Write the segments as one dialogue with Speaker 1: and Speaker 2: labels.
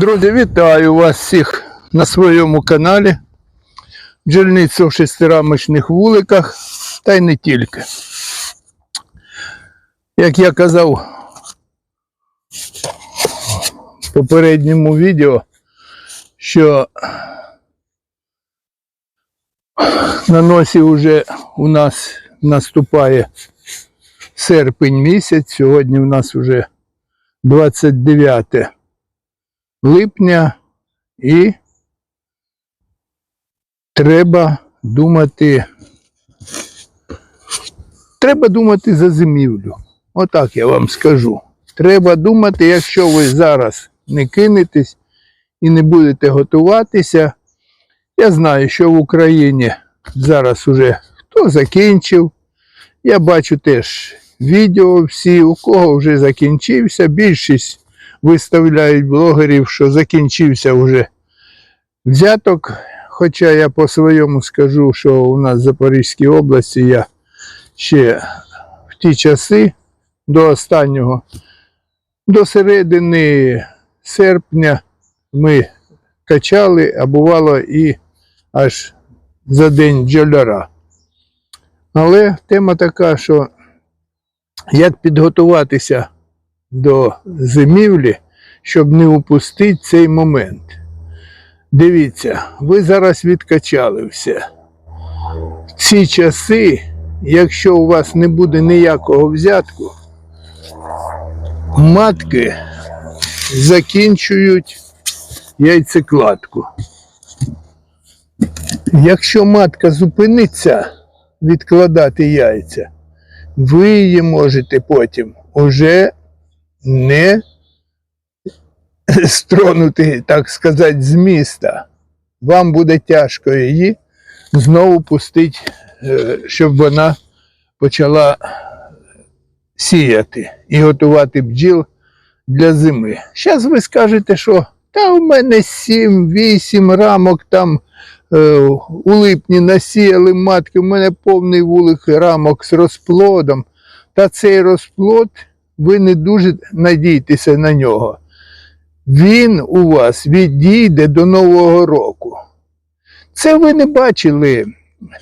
Speaker 1: Друзі, вітаю вас всіх на своєму каналі. Бджільниця в шестирамочних вуликах, та й не тільки. Як я казав в попередньому відео, що на носі вже у нас наступає серпень місяць, сьогодні у нас вже 29 липня і треба думати. Треба думати за зимівлю. Отак я вам скажу. Треба думати, якщо ви зараз не кинетесь і не будете готуватися. Я знаю, що в Україні зараз уже хто закінчив. Я бачу теж відео всі, у кого вже закінчився. Більшість виставляють блогерів, що закінчився вже взяток. Хоча я по своєму скажу, що у нас в Запорізькій області я ще в ті часи до останнього, до середини серпня ми качали, а бувало і аж за день бджоляра. Але тема така, що як підготуватися до зимівлі, щоб не упустити цей момент. Дивіться, ви зараз відкачали все. В ці часи, якщо у вас не буде ніякого взятку, матки закінчують яйцекладку. Якщо матка зупиниться відкладати яйця, ви її можете потім уже не стронути, так сказати, з міста. Вам буде тяжко її знову пустити, е, щоб вона почала сіяти і готувати бджіл для зими. Зараз ви скажете, що та у мене 7-8 рамок там е, у липні насіяли матки, у мене повний вулик рамок з розплодом. Та цей розплод, ви не дуже надійтеся на нього. Він у вас відійде до Нового року. Це ви не бачили.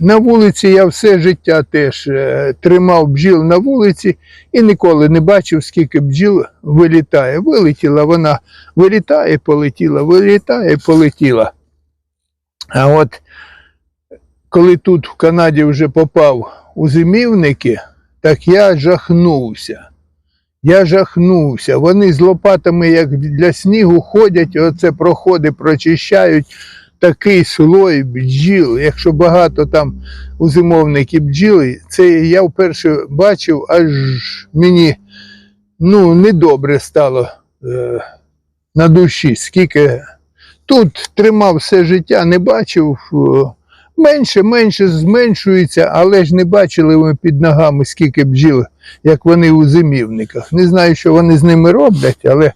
Speaker 1: На вулиці я все життя теж е, тримав бджіл на вулиці і ніколи не бачив, скільки бджіл вилітає. Вилетіла вона, вилітає, полетіла, вилітає, полетіла. А от коли тут в Канаді вже попав у зимівники, так я жахнувся. Я жахнувся. Вони з лопатами, як для снігу, ходять, оце проходи прочищають такий слой бджіл. Якщо багато там у зимовників бджіли, це я вперше бачив, аж мені ну, недобре стало е, на душі. Скільки тут тримав все життя, не бачив. е, Менше, менше зменшується, але ж не бачили ми під ногами, скільки бджіл, як вони у зимівниках. Не знаю, що вони з ними роблять, але,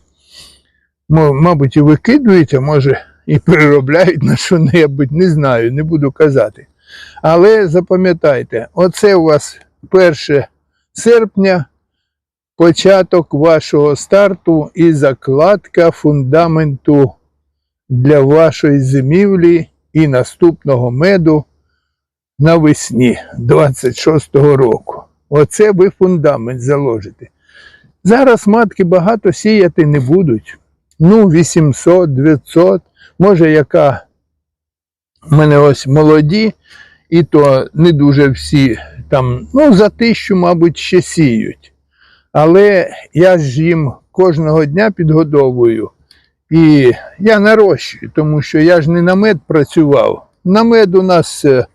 Speaker 1: мабуть, і викидують, а може і переробляють на що-небудь, не знаю, не буду казати. Але запам'ятайте, оце у вас 1 серпня, початок вашого старту і закладка фундаменту для вашої зимівлі і наступного меду навесні 26-го року. Оце ви фундамент заложите. Зараз матки багато сіяти не будуть. Ну, 800, 900, може, яка в мене ось молоді, і то не дуже всі там, ну, за тисячу, мабуть, ще сіють. Але я ж їм кожного дня підгодовую. І я нарощую, тому що я ж не на мед працював. На мед у нас, е,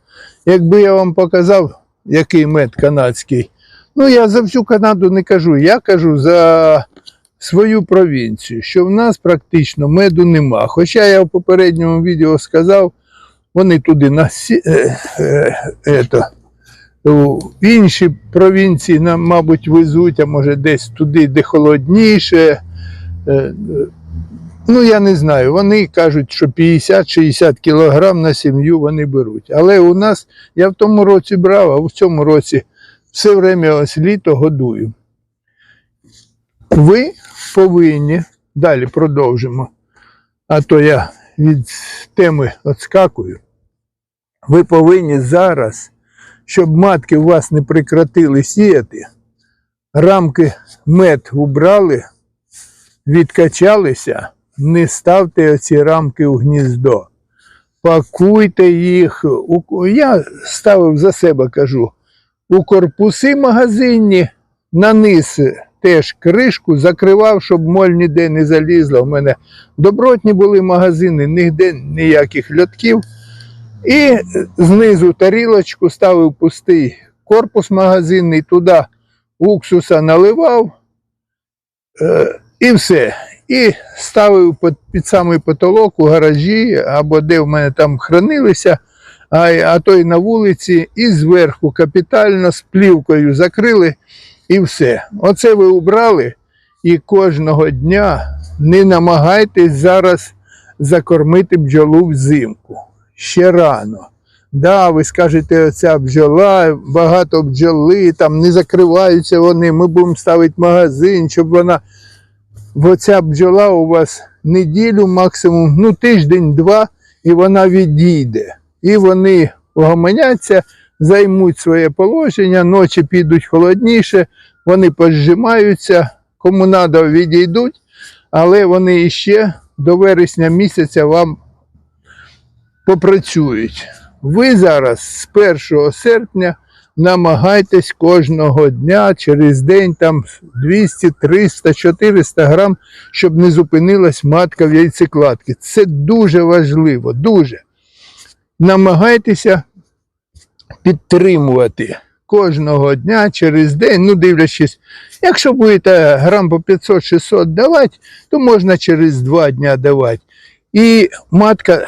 Speaker 1: якби я вам показав, який мед канадський, ну я за всю Канаду не кажу, я кажу за свою провінцію, що в нас практично меду нема. Хоча я в попередньому відео сказав, вони туди на е, е, інші провінції нам, мабуть, везуть, а може десь туди, де холодніше. Ну, я не знаю. Вони кажуть, що 50-60 кілограм на сім'ю вони беруть. Але у нас, я в тому році брав, а в цьому році все время ось літо годую. Ви повинні, далі продовжимо, а то я від теми відскакую. Ви повинні зараз, щоб матки у вас не прекратили сіяти, рамки мед убрали, відкачалися, не ставте оці рамки у гніздо. Пакуйте їх. Я ставив за себе, кажу, у корпуси магазинні, на низ теж кришку закривав, щоб моль ніде не залізла. У мене добротні були магазини, ніде ніяких льотків. І знизу тарілочку ставив пустий корпус магазинний, туди уксуса наливав е, і все. І ставив під, самий потолок у гаражі, або де в мене там хранилися, а, а то й на вулиці, і зверху капітально з плівкою закрили і все. Оце ви убрали, і кожного дня не намагайтесь зараз закормити бджолу взимку. Ще рано. Да, ви скажете, оця бджола, багато бджоли, там не закриваються вони, ми будемо ставити магазин, щоб вона. Бо ця бджола у вас неділю, максимум, ну тиждень-два, і вона відійде. І вони угомоняться, займуть своє положення, ночі підуть холодніше, вони позжимаються, кому треба, відійдуть, але вони іще до вересня місяця вам попрацюють. Ви зараз з 1 серпня намагайтесь кожного дня через день там 200, 300, 400 грам, щоб не зупинилась матка в яйцекладці. Це дуже важливо, дуже. Намагайтеся підтримувати кожного дня через день, ну дивлячись, якщо будете грам по 500-600 давати, то можна через 2 дня давати. І матка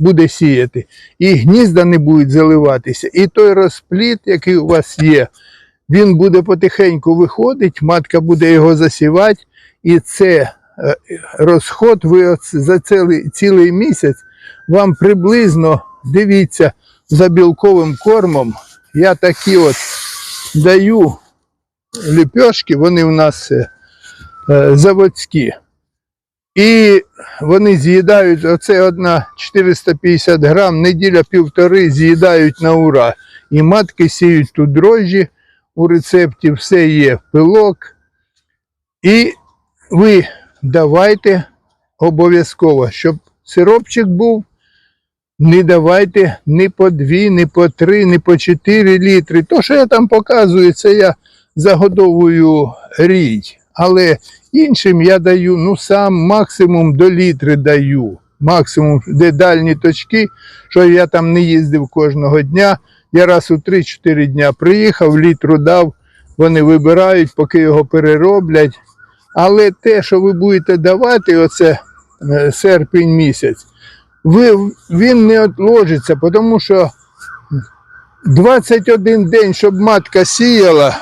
Speaker 1: буде сіяти, і гнізда не будуть заливатися, і той розпліт, який у вас є, він буде потихеньку виходити, матка буде його засівати, і це е, розход ви за цілий, цілий місяць вам приблизно, дивіться, за білковим кормом, я такі от даю ліпешки, вони у нас е, е, заводські. І вони з'їдають, оце одна 450 грам, неділя півтори з'їдають на ура. І матки сіють тут дрожжі, у рецепті все є пилок. І ви давайте обов'язково, щоб сиропчик був, не давайте ні по дві, ні по три, ні по чотири літри. То, що я там показую, це я загодовую рій. Але іншим я даю, ну сам максимум до літри даю. Максимум, де дальні точки, що я там не їздив кожного дня. Я раз у 3-4 дня приїхав, літру дав, вони вибирають, поки його перероблять. Але те, що ви будете давати, оце е, серпень місяць, ви, він не отложиться, тому що 21 день, щоб матка сіяла,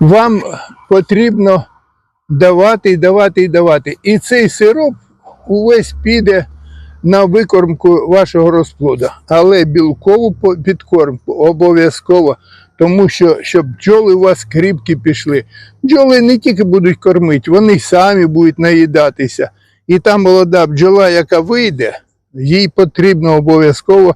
Speaker 1: вам потрібно давати давати і давати. І цей сироп увесь піде на викормку вашого розплоду. Але білкову підкормку обов'язково, тому що щоб бджоли у вас кріпкі пішли. Бджоли не тільки будуть кормити, вони самі будуть наїдатися. І та молода бджола, яка вийде, їй потрібно обов'язково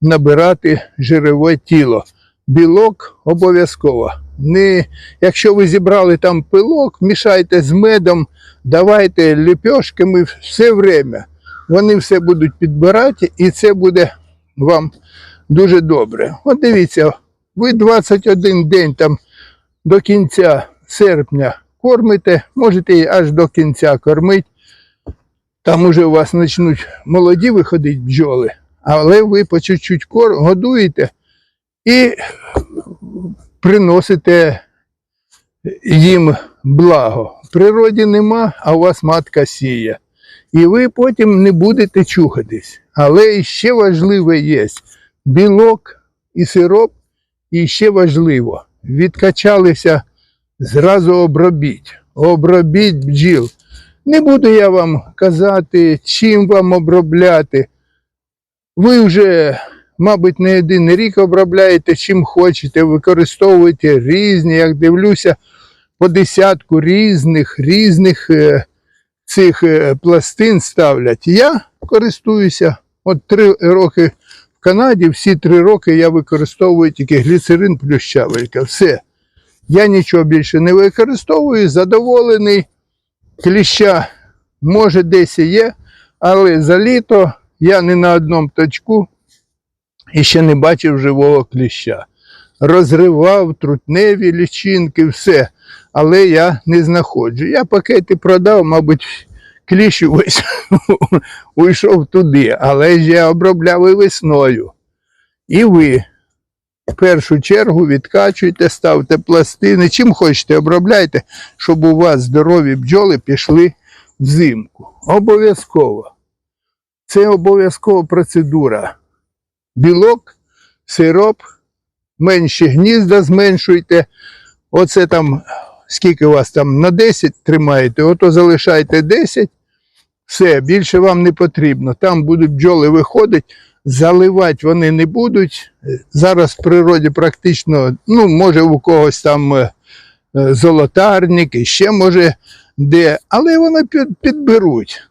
Speaker 1: набирати жирове тіло. Білок обов'язково. Не, якщо ви зібрали там пилок, мішайте з медом, давайте ліпьошками все время. Вони все будуть підбирати, і це буде вам дуже добре. От дивіться, ви 21 день там до кінця серпня кормите, можете і аж до кінця кормити. Там уже у вас почнуть молоді виходити бджоли, але ви по чуть-чуть годуєте і приносите їм благо. В природі нема, а у вас матка сіє. І ви потім не будете чухатись. Але ще важливе є білок і сироп, і ще важливо, відкачалися, зразу обробіть. Обробіть бджіл. Не буду я вам казати, чим вам обробляти. Ви вже, мабуть, не один рік обробляєте, чим хочете, використовуєте різні, як дивлюся, по десятку різних, різних е, цих е, пластин ставлять. Я користуюся. От три роки в Канаді, всі три роки я використовую тільки гліцерин плюс щавелька. Все. Я нічого більше не використовую, задоволений. Кліща може десь є, але за літо я не на одному точку і ще не бачив живого кліща. Розривав трутневі лічинки, все. Але я не знаходжу. Я пакети продав, мабуть, кліщ увесь уйшов туди. Але ж я обробляв і весною. І ви в першу чергу відкачуйте, ставте пластини. Чим хочете, обробляйте, щоб у вас здорові бджоли пішли взимку. Обов'язково. Це обов'язкова процедура. Білок, сироп, менші гнізда зменшуйте. Оце там, скільки у вас там на 10 тримаєте, ото залишайте 10. Все, більше вам не потрібно. Там будуть бджоли виходити, заливати вони не будуть. Зараз в природі практично, ну, може, у когось там е, золотарник, і ще може де, але вони підберуть.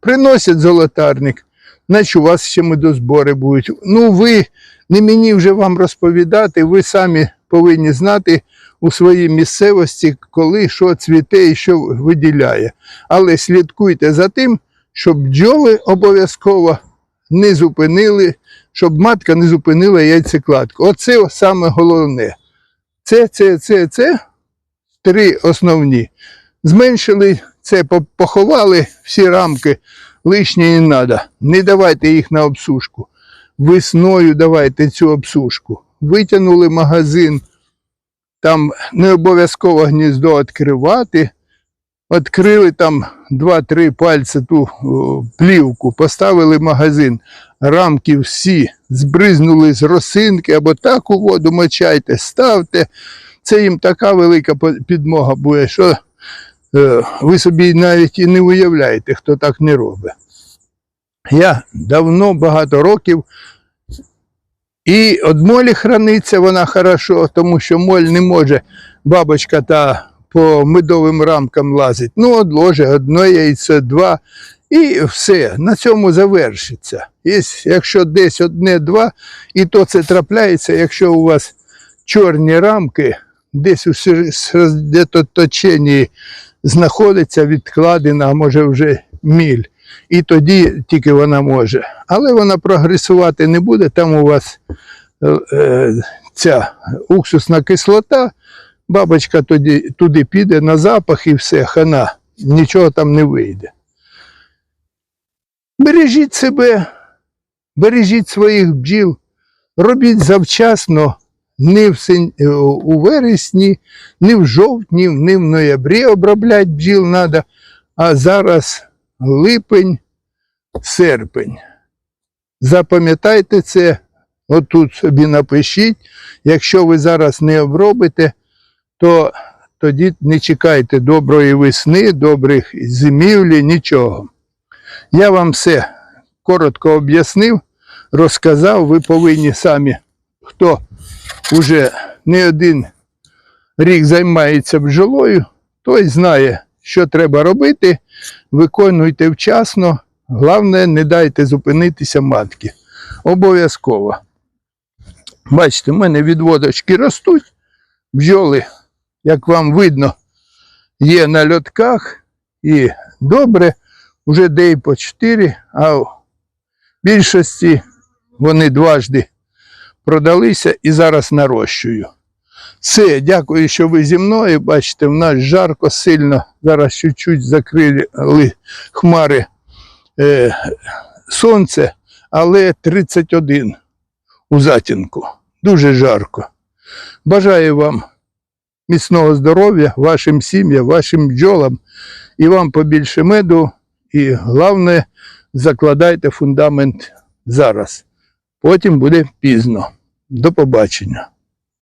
Speaker 1: Приносять золотарник, значить у вас ще медозбори будуть. Ну, ви не мені вже вам розповідати, ви самі повинні знати у своїй місцевості, коли що цвіте і що виділяє. Але слідкуйте за тим, щоб бджоли обов'язково не зупинили, щоб матка не зупинила яйцекладку. Оце саме головне. Це, це, це, це три основні. Зменшили це, поховали всі рамки, лишнє не треба. Не давайте їх на обсушку. Весною давайте цю обсушку. Витягнули магазин, там не обов'язково гніздо відкривати. Відкрили там 2-3 пальці ту плівку, поставили магазин, рамки всі збризнули з росинки або так у воду мочайте, ставте. Це їм така велика підмога буде, що ви собі навіть і не уявляєте, хто так не робить. Я давно, багато років, і від молі храниться вона хорошо, тому що моль не може бабочка та по медовим рамкам лазить. Ну, одложи одне яйце, два, і все, на цьому завершиться. Якщо десь одне-два, і то це трапляється, якщо у вас чорні рамки, десь у точенні знаходиться відкладена, а може вже міль. І тоді тільки вона може. Але вона прогресувати не буде, там у вас е, е, ця уксусна кислота, бабочка тоді, туди піде на запах і все, хана, нічого там не вийде. Бережіть себе, бережіть своїх бджіл, робіть завчасно, не в син... е, у вересні, не в жовтні, не в ноябрі обробляти бджіл треба, а зараз липень, серпень. Запам'ятайте це, отут собі напишіть. Якщо ви зараз не обробите, то тоді не чекайте доброї весни, добрих зимівлі, нічого. Я вам все коротко об'яснив, розказав, ви повинні самі, хто вже не один рік займається бджолою, той знає, що треба робити, виконуйте вчасно, головне, не дайте зупинитися матки. Обов'язково. Бачите, в мене відводочки ростуть, бджоли, як вам видно, є на льотках і добре, вже дей по 4, а в більшості вони дважди продалися і зараз нарощую. Все, дякую, що ви зі мною. Бачите, в нас жарко сильно. Зараз чуть-чуть закрили хмари е, сонце, але 31 у затінку. Дуже жарко. Бажаю вам міцного здоров'я, вашим сім'ям, вашим бджолам і вам побільше меду. І головне, закладайте фундамент зараз. Потім буде пізно. До побачення.